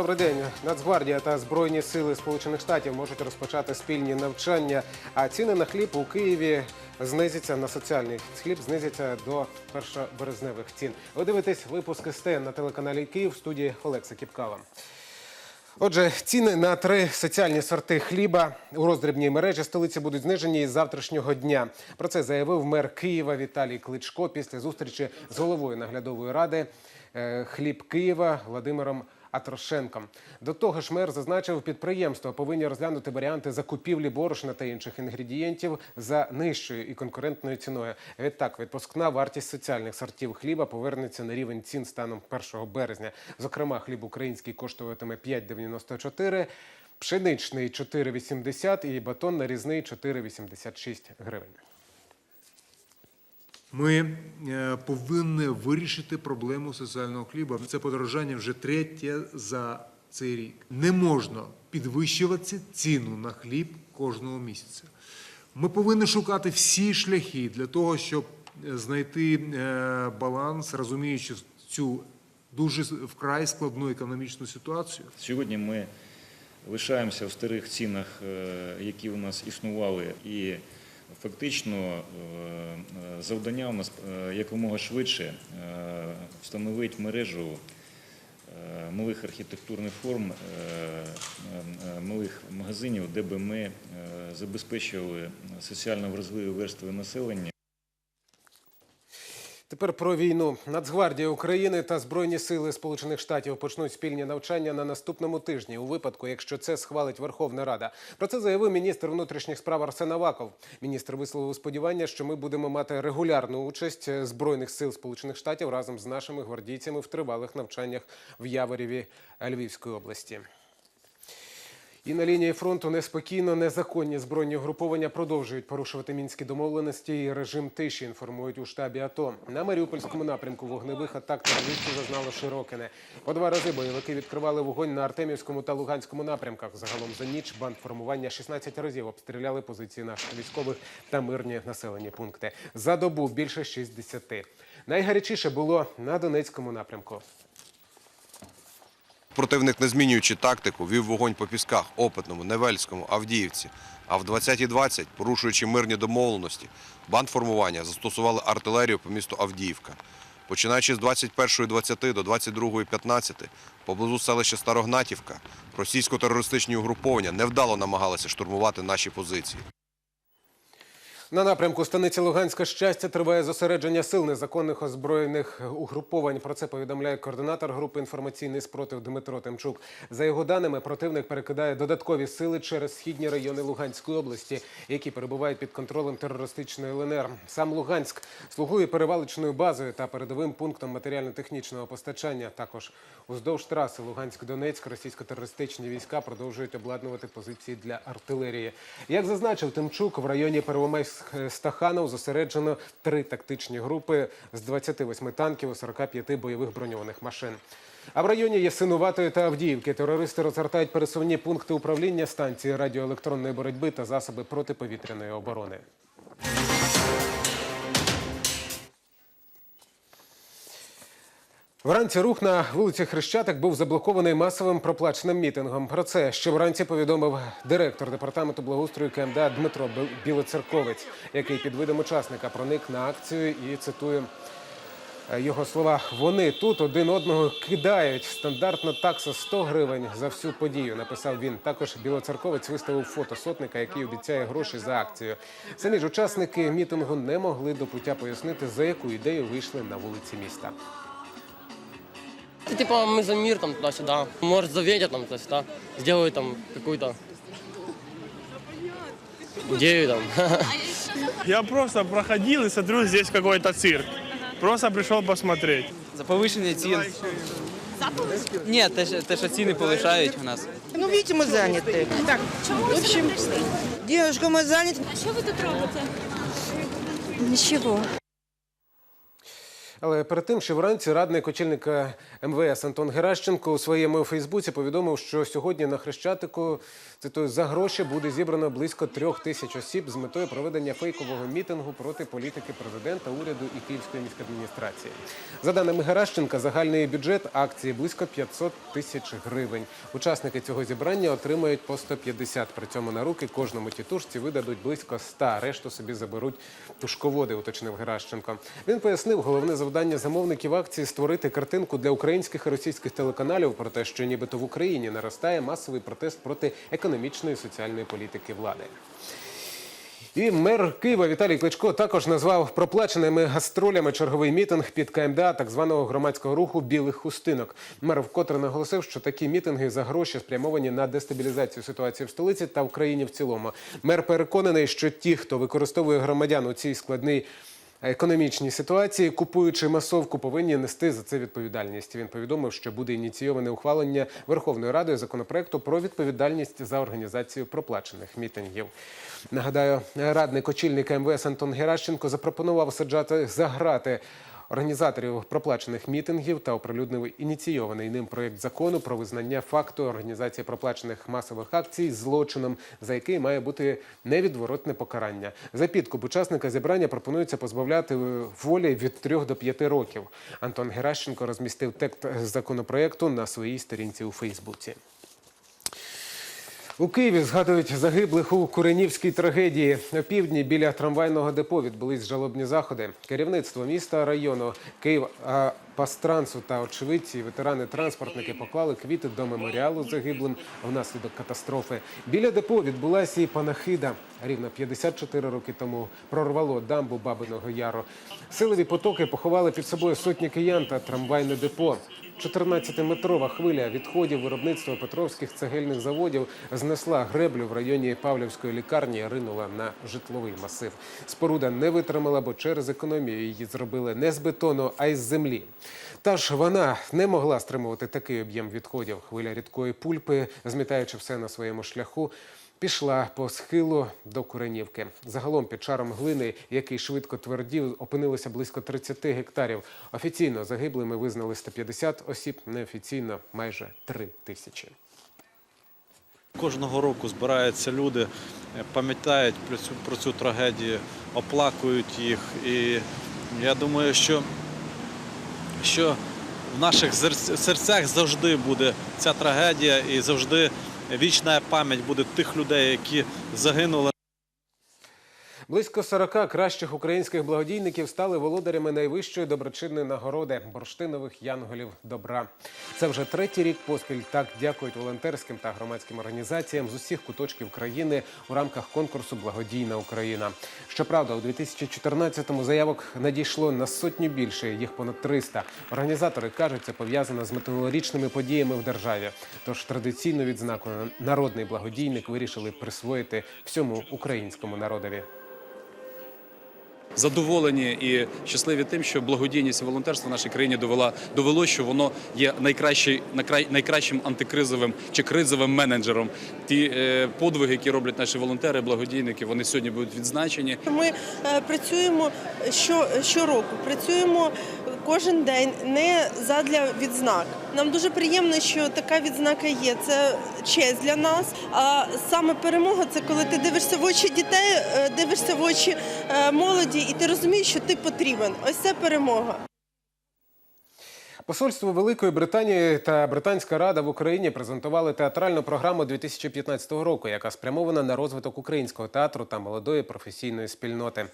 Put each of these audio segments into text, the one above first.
Добрий день. Нацгвардія та Збройні сили Сполучених Штатів можуть розпочати спільні навчання, а ціни на хліб у Києві знизяться на соціальний хліб, знизяться до першоберезневих цін. Ви дивитесь випуск СТ на телеканалі Київ в студії Олекса Кіпкава. Отже, ціни на три соціальні сорти хліба у роздрібній мережі столиці будуть знижені із завтрашнього дня. Про це заявив мер Києва Віталій Кличко після зустрічі з головою наглядової ради е, хліб Києва Владимиром Атрошенком. До того ж, мер зазначив, підприємства повинні розглянути варіанти закупівлі борошна та інших інгредієнтів за нижчою і конкурентною ціною. Відтак, відпускна вартість соціальних сортів хліба повернеться на рівень цін станом 1 березня. Зокрема, хліб український коштуватиме 5,94, пшеничний 4,80 і батон нарізний 4,86 гривень. Ми е, повинні вирішити проблему соціального хліба. Це подорожання вже третє за цей рік. Не можна підвищувати ціну на хліб кожного місяця. Ми повинні шукати всі шляхи для того, щоб знайти е, баланс, розуміючи цю дуже вкрай складну економічну ситуацію. Сьогодні ми лишаємося в старих цінах, е, які у нас існували, і фактично е, е, завдання у нас е, якомога швидше встановити мережу малих архітектурних форм, малих магазинів, де би ми забезпечували соціально вразливі верстви населення. Тепер про війну. Нацгвардія України та Збройні сили Сполучених Штатів почнуть спільні навчання на наступному тижні, у випадку, якщо це схвалить Верховна Рада. Про це заявив міністр внутрішніх справ Арсен Аваков. Міністр висловив сподівання, що ми будемо мати регулярну участь збройних сил Сполучених Штатів разом з нашими гвардійцями в тривалих навчаннях в Яворіві Львівської області. І на лінії фронту неспокійно незаконні збройні угруповання продовжують порушувати мінські домовленості і режим тиші. Інформують у штабі АТО. На Маріупольському напрямку вогневих атак терористів зазнало Широкине. По два рази бойовики відкривали вогонь на Артемівському та Луганському напрямках. Загалом за ніч бандформування 16 разів обстріляли позиції наших військових та мирні населені пункти. За добу більше 60. Найгарячіше було на Донецькому напрямку. Противник, не змінюючи тактику, вів вогонь по пісках, Опитному, Невельському, Авдіївці. А в 20.20, порушуючи мирні домовленості, бандформування застосували артилерію по місту Авдіївка. Починаючи з 21.20 до 22.15, поблизу селища Старогнатівка, російсько-терористичні угруповання невдало намагалися штурмувати наші позиції. На напрямку станиці Луганська щастя триває зосередження сил незаконних озброєних угруповань. Про це повідомляє координатор групи інформаційний спротив Дмитро Тимчук. За його даними, противник перекидає додаткові сили через східні райони Луганської області, які перебувають під контролем терористичної ЛНР. Сам Луганськ слугує перевалочною базою та передовим пунктом матеріально-технічного постачання. Також уздовж траси Луганськ-Донецьк російсько-терористичні війська продовжують обладнувати позиції для артилерії. Як зазначив Тимчук, в районі Первомайськ-Стаханов зосереджено три тактичні групи з 28 танків і 45 бойових броньованих машин. А в районі Ясинуватої та Авдіївки терористи розгортають пересувні пункти управління станції радіоелектронної боротьби та засоби протиповітряної оборони. Вранці рух на вулиці Хрещатик був заблокований масовим проплаченим мітингом. Про це ще вранці повідомив директор департаменту благоустрою КМДА Дмитро Бі- Білоцерковець, який під видом учасника проник на акцію і цитую. е, Його слова вони тут один одного кидають. Стандартна такса 100 гривень за всю подію. Написав він. Також білоцерковець виставив фото сотника, який обіцяє гроші за акцію. Самі ж учасники мітингу не могли до пуття пояснити, за яку ідею вийшли на вулиці міста. Ну, Типа мы за мир там туда-сюда. Может заветят там туда-сюда. Сделают там какую-то идею там. Я просто проходил и смотрю, здесь какой-то цирк. Просто пришел посмотреть. За повищення цін. Ні, те, що- те, що ціни повишають у нас. Ну, видите, мы заняты. Так, в общем, девушка, мы заняты. А що ви тут робите? Нічого. Але перед тим, що вранці радник очільника МВС Антон Геращенко у своєму Фейсбуці повідомив, що сьогодні на Хрещатику цитую, за гроші буде зібрано близько трьох тисяч осіб з метою проведення фейкового мітингу проти політики президента, уряду і Київської міськадміністрації. За даними Геращенка, загальний бюджет акції близько 500 тисяч гривень. Учасники цього зібрання отримають по 150. При цьому на руки кожному тітушці видадуть близько 100, решту собі заберуть тушководи, уточнив Геращенко. Він пояснив, головне завдання замовників акції створити картинку для українських і російських телеканалів про те, що нібито в Україні наростає масовий протест проти економічної і соціальної політики влади. І мер Києва Віталій Кличко також назвав проплаченими гастролями черговий мітинг під КМДА так званого громадського руху білих хустинок. Мер вкотре наголосив, що такі мітинги за гроші спрямовані на дестабілізацію ситуації в столиці та в країні в цілому. Мер переконаний, що ті, хто використовує громадян у цій складній економічній ситуації, купуючи масовку, повинні нести за це відповідальність. Він повідомив, що буде ініційоване ухвалення Верховною Радою законопроекту про відповідальність за організацію проплачених мітингів. Нагадаю, радник очільника МВС Антон Геращенко запропонував саджати за грати організаторів проплачених мітингів та оприлюднив ініційований ним проєкт закону про визнання факту організації проплачених масових акцій злочином, за який має бути невідворотне покарання. За підкуп учасника зібрання пропонується позбавляти волі від 3 до 5 років. Антон Геращенко розмістив текст законопроєкту на своїй сторінці у Фейсбуці. У Києві згадують загиблих у Куренівській трагедії. На півдні біля трамвайного депо відбулись жалобні заходи. Керівництво міста району Київ Пастрансу та очевидці, ветерани транспортники поклали квіти до меморіалу загиблим внаслідок катастрофи. Біля депо відбулася і панахида. Рівно 54 роки тому прорвало дамбу Бабиного Яру. Силові потоки поховали під собою сотні киян та трамвайне депо. 14-метрова хвиля відходів виробництва петровських цегельних заводів знесла греблю в районі Павлівської лікарні ринула на житловий масив. Споруда не витримала, бо через економію її зробили не з бетону, а із землі. Та ж вона не могла стримувати такий об'єм відходів. Хвиля рідкої пульпи, змітаючи все на своєму шляху, пішла по схилу до Куренівки. Загалом під шаром глини, який швидко твердів, опинилося близько 30 гектарів. Офіційно загиблими визнали 150 осіб, неофіційно майже 3 тисячі. Кожного року збираються люди, е, пам'ятають про цю, про цю трагедію, оплакують їх. І я думаю, що, що в наших серцях завжди буде ця трагедія і завжди вічна пам'ять буде тих людей, які загинули. Близько 40 кращих українських благодійників стали володарями найвищої доброчинної нагороди бурштинових янголів добра. Це вже третій рік поспіль. Так дякують волонтерським та громадським організаціям з усіх куточків країни у рамках конкурсу Благодійна Україна. Щоправда, у 2014-му заявок надійшло на сотню більше, їх понад 300. Організатори кажуть, це пов'язано з минулорічними подіями в державі. Тож традиційну відзнаку народний благодійник вирішили присвоїти всьому українському народові. Задоволені і щасливі тим, що благодійність і волонтерство в нашій країні довела довело, що воно є найкращий, найкращим антикризовим чи кризовим менеджером. Ті е, подвиги, які роблять наші волонтери, благодійники, вони сьогодні будуть відзначені. Ми е, працюємо що, щороку, працюємо кожен день не задля відзнак. Нам дуже приємно, що така відзнака є. Це честь для нас. А саме перемога це коли ти дивишся в очі дітей, е, дивишся в очі е, молоді, і ти розумієш, що ти потрібен. Ось це перемога. Посольство Великої Британії та Британська Рада в Україні презентували театральну програму 2015 року, яка спрямована на розвиток українського театру та молодої професійної спільноти.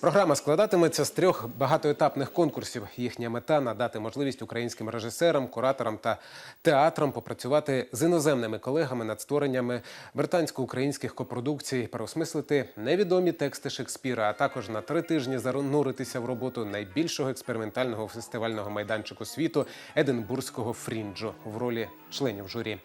Програма складатиметься з трьох багатоетапних конкурсів. Їхня мета надати можливість українським режисерам, кураторам та театрам попрацювати з іноземними колегами над створеннями британсько-українських копродукцій, переосмислити невідомі тексти Шекспіра, а також на три тижні зануритися в роботу найбільшого експериментального фестивального майданчику світу Единбурзького фрінджу в ролі членів журі.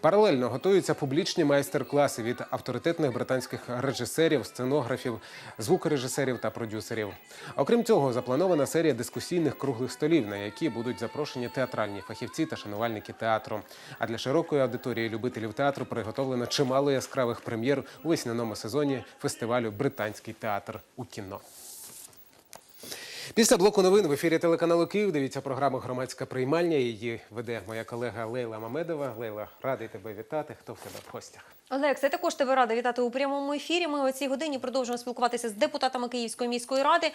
Паралельно готуються публічні майстер-класи від авторитетних британських режисерів, сценографів, звукорежисерів та продюсерів. Окрім цього, запланована серія дискусійних круглих столів, на які будуть запрошені театральні фахівці та шанувальники театру. А для широкої аудиторії любителів театру приготовлено чимало яскравих прем'єр у весняному сезоні фестивалю Британський театр у кіно. Після блоку новин в ефірі телеканалу Київ дивіться програму Громадська приймальня. Її веде моя колега Лейла Мамедова. Лейла, радий тебе вітати. Хто в тебе в гостях? Олекс, я також тебе рада вітати у прямому ефірі. Ми о цій годині продовжуємо спілкуватися з депутатами Київської міської ради.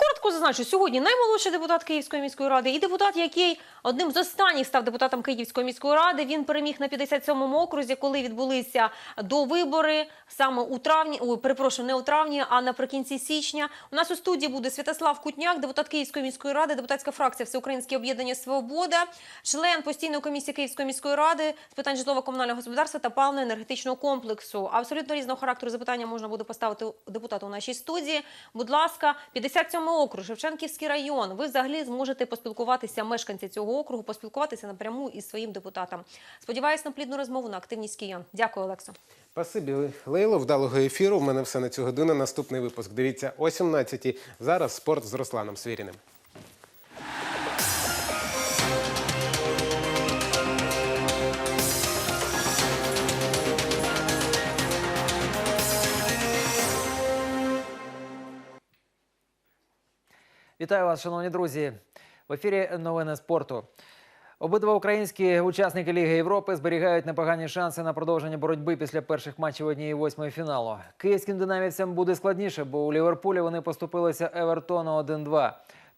Коротко зазначу, сьогодні наймолодший депутат Київської міської ради і депутат, який одним з останніх став депутатом Київської міської ради. Він переміг на 57-му окрузі, коли відбулися до вибори саме у травні. Ой, перепрошую, не у травні, а наприкінці січня. У нас у студії буде Святослав Кутняк, депутат Київської міської ради, депутатська фракція Всеукраїнське об'єднання Свобода, член постійної комісії Київської міської ради з питань житлово-комунального господарства та паливно-енергетичного комплексу. Абсолютно різного характеру запитання можна буде поставити депутату у нашій студії. Будь ласка, 57 округ, Шевченківський район. Ви взагалі зможете поспілкуватися, мешканці цього округу, поспілкуватися напряму із своїм депутатом. Сподіваюсь на плідну розмову на активність киян. Дякую, Олексо. Спасибі, Лейло. Вдалого ефіру. У мене все на цю годину. Наступний випуск. Дивіться о 17 Зараз спорт з Русланом Свіріним. Вітаю вас, шановні друзі. В ефірі новини спорту. Обидва українські учасники Ліги Європи зберігають непогані шанси на продовження боротьби після перших матчів однієї восьмої фіналу. Київським динамівцям буде складніше, бо у Ліверпулі вони поступилися Евертону 1-2.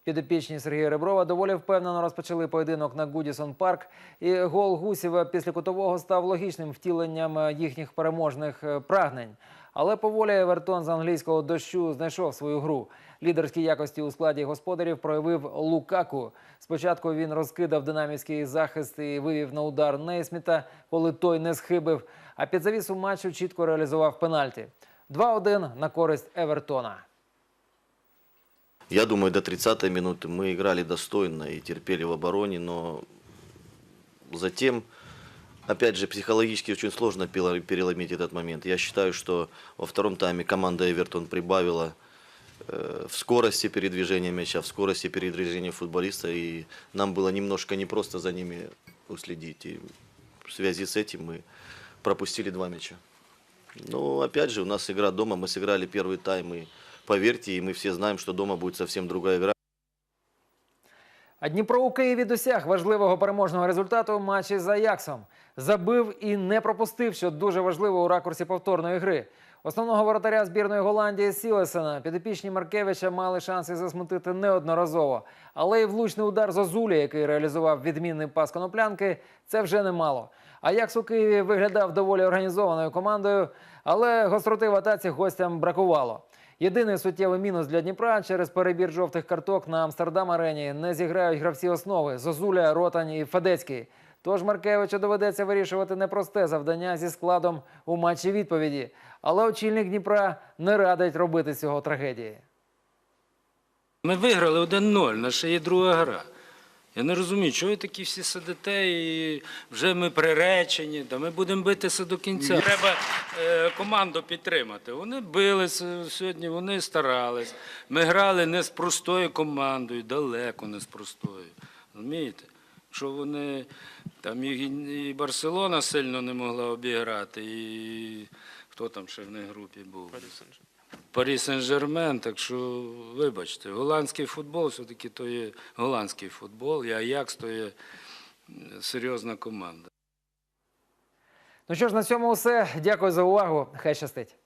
Підопічні Сергія Реброва доволі впевнено розпочали поєдинок на Гудісон Парк. І гол Гусєва після кутового став логічним втіленням їхніх переможних е, прагнень. Але поволі Евертон з англійського дощу знайшов свою гру. Лідерські якості у складі господарів проявив Лукаку. Спочатку він розкидав динамівський захист і вивів на удар Нейсміта, коли той не схибив. А під завісу матчу чітко реалізував пенальті. 2-1 на користь Евертона. Я думаю, до 30-й минуты мы играли достойно и терпели в обороне, но затем, опять же, психологически очень сложно пела- переломить этот момент. Я считаю, что во втором тайме команда Эвертон прибавила э, в скорости передвижения мяча, в скорости передвижения футболиста, и нам было немножко непросто за ними уследить. И в связи с этим мы пропустили два мяча. Ну, опять же, у нас игра дома, мы сыграли первый тайм, и поверьте, и мы все знаем, что дома будет совсем другая игра. А Дніпро у Києві досяг важливого переможного результату в матчі з Аяксом. Забив і не пропустив, що дуже важливо у ракурсі повторної гри. Основного воротаря збірної Голландії Сілесена підопічні Маркевича мали шанси засмутити неодноразово. Але й влучний удар Зозулі, який реалізував відмінний пас коноплянки, це вже немало. Аякс у Києві виглядав доволі організованою командою, але гостроти в атаці гостям бракувало. Єдиний суттєвий мінус для Дніпра через перебір жовтих карток на Амстердам арені не зіграють гравці основи Зозуля, Ротань і Федецький. Тож Маркевичу доведеться вирішувати непросте завдання зі складом у матчі відповіді. Але очільник Дніпра не радить робити цього трагедії. Ми виграли 1-0, наша є друга гра. Я не розумію, чого ви такі всі сидите і вже ми приречені, да ми будемо битися до кінця. Треба е, команду підтримати. Вони билися сьогодні, вони старались. Ми грали не з простою командою, далеко не з простою. Розумієте? Що вони там і, і Барселона сильно не могла обіграти, і хто там ще в них групі був? Парі Сен-Жермен, так що вибачте, голландський футбол все-таки то є голландський футбол, і Аякс то є серйозна команда. Ну що ж, на цьому все. Дякую за увагу. Хай щастить.